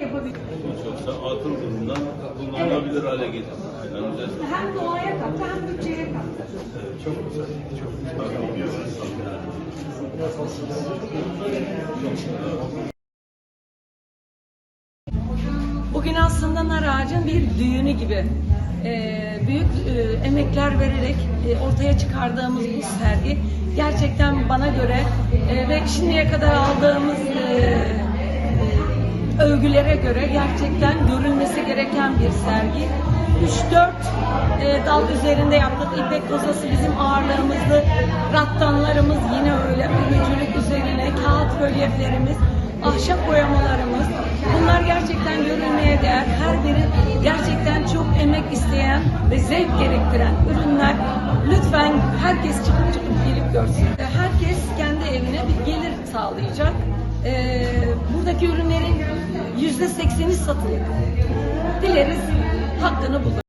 Yoksa atıl durumdan kullanılabilir hale getirdi. Aynen güzel. Hem doğaya kattı hem bütçeye kattı. Çok güzel. Çok güzel. Bugün aslında nar ağacın bir düğünü gibi. Ee, büyük e, emekler vererek e, ortaya çıkardığımız bu sergi gerçekten bana göre e, ve şimdiye kadar aldığımız e, e, övgülere göre gerçekten görülmesi gereken bir sergi. 3-4 e, dal üzerinde yaptık. İpek kozası bizim ağırlığımızdı. Rattanlarımız yine öyle. Örücülük üzerine kağıt rölyeflerimiz, ahşap boyamalarımız. Bunlar gerçekten görülmeye değer. Her biri gerçekten çok emek isteyen ve zevk gerektiren ürünler. Lütfen herkes çıkıp çıkıp gelip görsün. Herkes kendi evine bir gelir sağlayacak. E, buradaki ürünlerin yüzde sekseni satılık. Dileriz hakkını bulur.